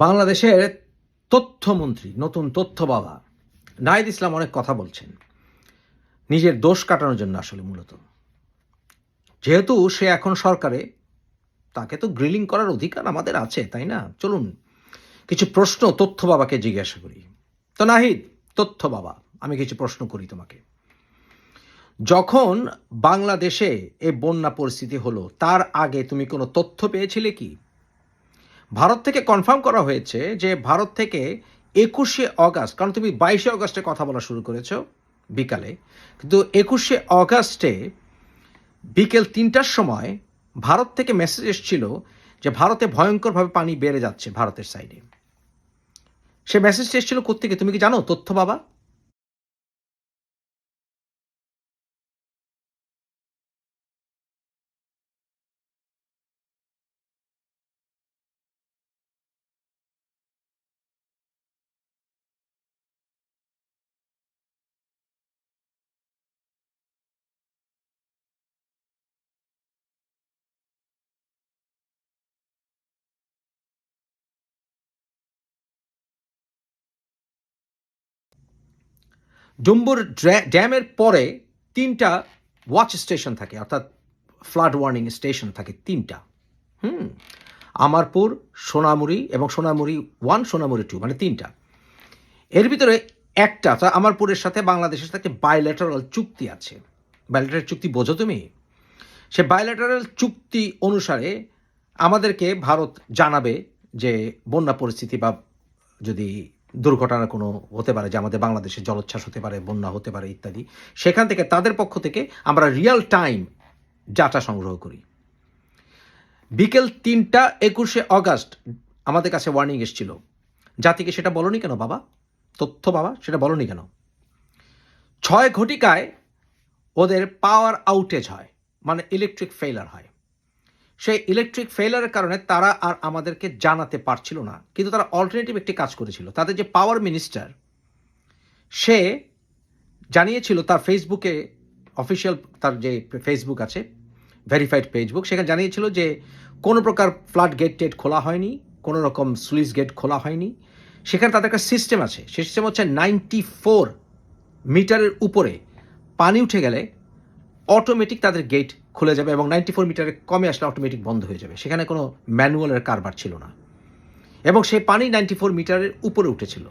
বাংলাদেশের তথ্যমন্ত্রী, নতুন তথ্য বাবা। নাহিদ ইসলাম অনেক কথা বলছেন। নিজের দোষ কাটানোর জন্য আসলে মূলত। যেহেতু সে এখন সরকারে, তাকে তো গ্রিলিং করার অধিকার আমাদের আছে, তাই না? চলুন, কিছু প্রশ্ন তথ্য বাবাকে জিজ্ঞাসা করি। তো নাহিদ, তথ্য বাবা, আমি কিছু প্রশ্ন করি তোমাকে। যখন বাংলাদেশে এই বন্যা পরিস্থিতি হলো, তার আগে তুমি কোনো তথ্য পেয়েছিলে কি? ভারত থেকে কনফার্ম করা হয়েছে যে ভারত থেকে একুশে অগাস্ট, কারণ তুমি বাইশে অগাস্টে কথা বলা শুরু করেছ বিকালে, কিন্তু একুশে অগাস্টে বিকেল তিনটার সময় ভারত থেকে মেসেজ এসেছিল যে ভারতে ভয়ঙ্করভাবে পানি বেড়ে যাচ্ছে ভারতের সাইডে সে মেসেজটা এসেছিল কোথেকে তুমি কি জানো? তথ্য বাবা ডুম্বুর ড্যা- ড্যামের পরে তিনটা ওয়াচ স্টেশন থাকে, অর্থাৎ ফ্লাড ওয়ার্নিং স্টেশন থাকে তিনটা। হুম, আমারপুর, সোনামুড়ি এবং সোনামুড়ি ওয়ান সোনামুড়ি টু মানে তিনটা। এর ভিতরে একটা, অর্থাৎ আমারপুরের সাথে বাংলাদেশের সাথে বায়োলেটারাল চুক্তি আছে। বায়োলেটারাল চুক্তি বোঝো তুমি? সে বায়োলেটারাল চুক্তি অনুসারে আমাদেরকে ভারত জানাবে যে বন্যা পরিস্থিতি বা যদি দুর্ঘটনা কোনো হতে পারে, যে আমাদের বাংলাদেশে জলোচ্ছ্বাস হতে পারে, বন্যা হতে পারে ইত্যাদি, সেখান থেকে তাদের পক্ষ থেকে আমরা রিয়েল টাইম ডাটা সংগ্রহ করি। বিকেল তিনটা একুশে অগাস্ট আমাদের কাছে ওয়ার্নিং এসেছিল। জাতিকে সেটা বলনি কেন বাবা? তথ্য বাবা, সেটা বলনি কেন? ছয় ঘটিকায় ওদের পাওয়ার আউটেজ হয় মানে ইলেকট্রিক ফেইলার হয়। সেই ইলেকট্রিক ফেইলারের কারণে তারা আর আমাদেরকে জানাতে পারছিল না। কিন্তু তারা অল্টারনেটিভ একটি কাজ করেছিল। তাদের যে পাওয়ার মিনিস্টার সে জানিয়েছিল তার ফেসবুকে অফিসিয়াল তার যে ফেসবুক আছে ভেরিফাইড ফেসবুক সেখানে জানিয়েছিল যে কোনো প্রকার ফ্লাড গেট টেট খোলা হয়নি, কোনো রকম স্লুইস গেট খোলা হয়নি। সেখানে তাদের একটা সিস্টেম আছে। সেই সিস্টেম হচ্ছে নাইনটি ফোর মিটারের উপরে পানি উঠে গেলে অটোমেটিক তাদের গেট খুলে যাবে এবং নাইনটি ফোর মিটারে কমে আসলে অটোমেটিক বন্ধ হয়ে যাবে। সেখানে কোনো ম্যানুয়ালের কারবার ছিল না। এবং সেই পানি নাইনটি ফোর মিটারের উপরে উঠেছিল।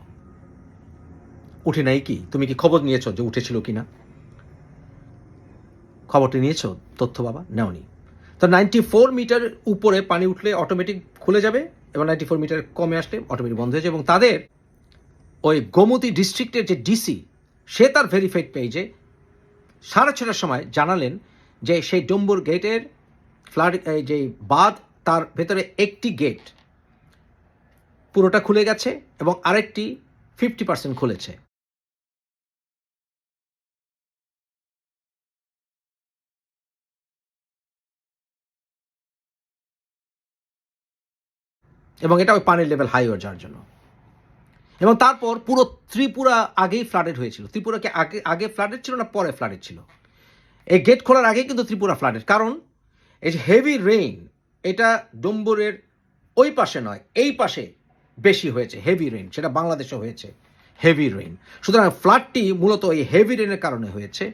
উঠে নাই কি? তুমি কি খবর নিয়েছো যে উঠেছিল কি না খবরটি নিয়েছো? তথ্য বাবা, নেওনি। তো নাইনটি ফোর মিটার উপরে পানি উঠলে অটোমেটিক খুলে যাবে এবং নাইনটি ফোর মিটার কমে আসলে অটোমেটিক বন্ধ হয়ে যাবে এবং তাদের ওই গোমতী ডিস্ট্রিক্টের যে ডিসি সে তার ভেরিফাইড পেজে সাড়ে ছটার সময় জানালেন যে সেই ডম্বুর গেটের ফ্লাড যে বাঁধ, তার ভেতরে একটি গেট পুরোটা খুলে গেছে এবং আরেকটি ফিফটি পার্সেন্ট খুলেছে। এবং এটা ওই পানির লেভেল হাই হয়ে যাওয়ার জন্য। এবং তারপর পুরো ত্রিপুরা আগেই ফ্লাডেড হয়েছিল। ত্রিপুরাকে আগে আগে ফ্লাডেড ছিল না, পরে ফ্লাডেড ছিল। এই গেট খোলার আগেই কিন্তু ত্রিপুরা ফ্লাডেড কারণ এই যে হেভি রেইন এটা ডম্বুরের ওই পাশে নয়, এই পাশে বেশি হয়েছে হেভি রেইন সেটা বাংলাদেশে হয়েছে হেভি রেইন সুতরাং ফ্লাডটি মূলত এই হেভি রেইনের কারণে হয়েছে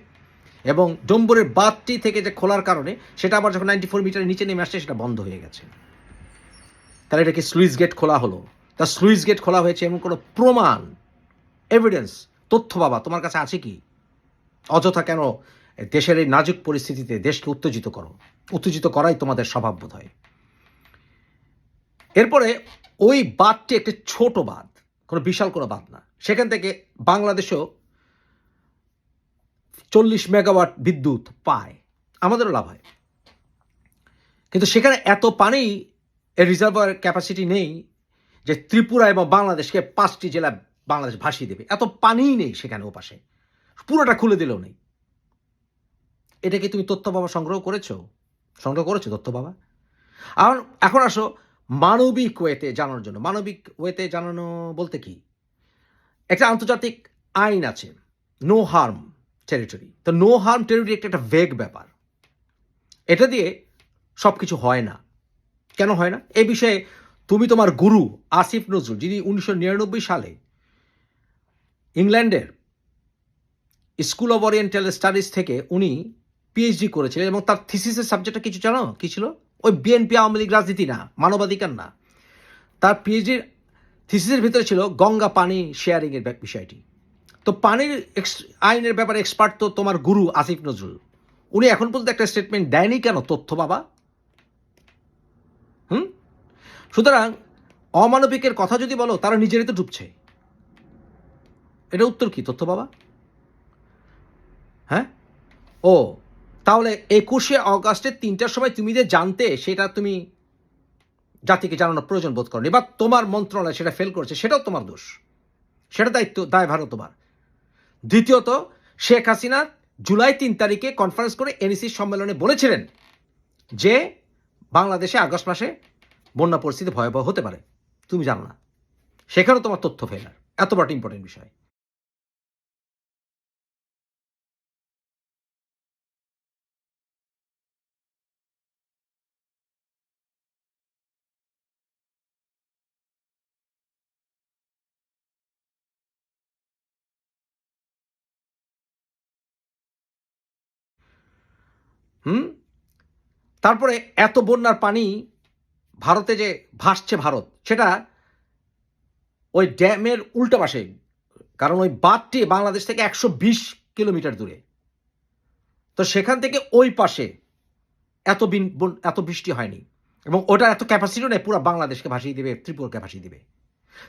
এবং ডম্বুরের বাঁধটি থেকে যে খোলার কারণে সেটা আবার যখন নাইনটি ফোর মিটারের নিচে নেমে আসছে, সেটা বন্ধ হয়ে গেছে। তাহলে এটা কি স্লুইস গেট খোলা হলো? তা স্লুইস গেট খোলা হয়েছে এমন কোনো প্রমাণ এভিডেন্স তথ্য বাবা, তোমার কাছে আছে কি? অযথা কেন দেশের এই নাজুক পরিস্থিতিতে দেশকে উত্তেজিত করো। উত্তেজিত করাই তোমাদের স্বভাব বোধ হয় এরপরে ওই বাঁধটি একটি ছোট বাঁধ, কোনো বিশাল কোনো বাঁধ না। সেখান থেকে বাংলাদেশও চল্লিশ মেগাওয়াট বিদ্যুৎ পায়। আমাদেরও লাভ হয়। কিন্তু সেখানে এত পানি, এর রিজার্ভার ক্যাপাসিটি নেই যে ত্রিপুরা এবং বাংলাদেশকে পাঁচটি জেলা বাংলাদেশ ভাসিয়ে দেবে। এত পানিই নেই সেখানে ও পাশে পুরোটা খুলে দিলেও নেই। এটা কি তুমি তথ্য বাবা সংগ্রহ করেছ? সংগ্রহ করেছ তথ্য বাবা? আর এখন আসো, মানবিক ওয়েতে জানানোর জন্য। মানবিক ওয়েতে জানানো বলতে কি? একটা আন্তর্জাতিক আইন আছে নো হার্ম টেরিটরি তো নো হার্ম টেরিটরি একটা একটা ভেগ ব্যাপার। এটা দিয়ে সব কিছু হয় না। কেন হয় না? এ বিষয়ে তুমি তোমার গুরু আসিফ নজরুল, যিনি উনিশশো নিরানব্বই সালে ইংল্যান্ডের স্কুল অফ ওরিয়েন্টাল স্টাডিজ থেকে উনি পিএইচডি করেছিলেন এবং তার থিসিসের সাবজেক্টটা কিছু জানো? কি ছিল? ওই বিএনপি আওয়ামী লীগ রাজনীতি না, মানবাধিকার না। তার পিএইচডির থিসিসের ভিতরে ছিল গঙ্গা পানি শেয়ারিংয়ের বিষয়টি। তো পানির আইনের ব্যাপারে এক্সপার্ট তো তোমার গুরু আসিফ নজরুল। উনি এখন পর্যন্ত একটা স্টেটমেন্ট দেয়নি কেন, তথ্য বাবা? হুম? সুতরাং অমানবিকের কথা যদি বলো, তারা নিজেরাই তো ডুবছে। এটা উত্তর কি, তথ্য বাবা? হ্যাঁ? ও তাহলে একুশে অগাস্টের তিনটার সময় তুমি যে জানতে, সেটা তুমি জাতিকে জানানোর প্রয়োজন বোধ করনি। বা তোমার মন্ত্রণালয় সেটা ফেল করেছে, সেটাও তোমার দোষ। সেটা দায়িত্ব, দায়ভারও তোমার। দ্বিতীয়ত, শেখ হাসিনা জুলাই তিন তারিখে কনফারেন্স করে এনইসি সম্মেলনে বলেছিলেন যে, বাংলাদেশে আগস্ট মাসে বন্যা পরিস্থিতি ভয়াবহ হতে পারে। তুমি জানো না। সেখানেও তোমার তথ্য ফেলার এত বড় ইম্পর্টেন্ট বিষয়। হুম? তারপরে এত বন্যার পানি ভারতে যে ভাসছে ভারত, সেটা ওই ড্যামের উল্টো পাশে, কারণ ওই বাঁধটি বাংলাদেশ থেকে একশো বিশ কিলোমিটার দূরে। তো সেখান থেকে ওই পাশে এত বিন- এত বৃষ্টি হয়নি এবং ওটা এত ক্যাপাসিটিও নেই, পুরো বাংলাদেশকে ভাসিয়ে দেবে, ত্রিপুরাকে ভাসিয়ে দেবে।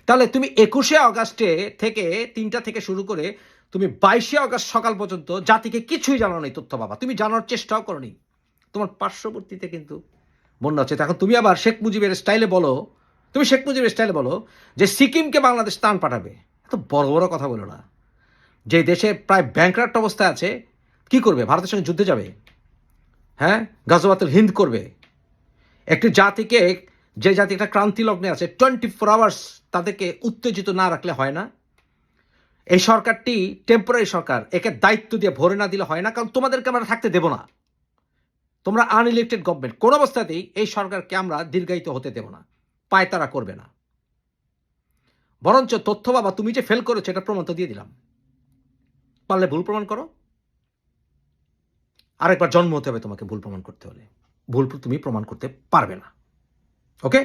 তাহলে তুমি একুশে অগাস্টে থেকে তিনটা থেকে শুরু করে তুমি বাইশে অগাস্ট সকাল পর্যন্ত জাতিকে কিছুই জানানো নেই, তথ্য বাবা তুমি জানার চেষ্টাও করনি। তোমার পার্শ্ববর্তীতে কিন্তু বন্যা হচ্ছে। এখন তুমি আবার শেখ মুজিবের স্টাইলে বলো, তুমি শেখ মুজিবের স্টাইলে বলো যে সিকিমকে বাংলাদেশ টান পাঠাবে। এত বড় বড় কথা বলো না। যে দেশে প্রায় ব্যাংক্রাফ্ট অবস্থায় আছে, কি করবে? ভারতের সঙ্গে যুদ্ধে যাবে? হ্যাঁ? গাজওয়াতুল হিন্দ করবে? একটি জাতিকে, যে জাতি একটা ক্রান্তি লগ্নে আছে টোয়েন্টি ফোর আওয়ার্স তাদেরকে উত্তেজিত না রাখলে হয় না? এই সরকারটি টেম্পোরারি সরকার, একে দায়িত্ব দিয়ে ভরে না দিলে হয় না, কারণ তোমাদেরকে আমরা থাকতে দেব না। তোমরা আনইলেক্টেড গভর্নমেন্ট কোন অবস্থাতেই এই সরকারকে আমরা দীর্ঘায়িত হতে দেব না, পায়তারা করবে না। বরঞ্চ তথ্য বাবা, তুমি যে ফেল করেছ, এটা প্রমাণ তো দিয়ে দিলাম। পারলে ভুল প্রমাণ করো। আরেকবার জন্ম হতে হবে তোমাকে ভুল প্রমাণ করতে হলে। ভুল তুমি প্রমাণ করতে পারবে না। ওকে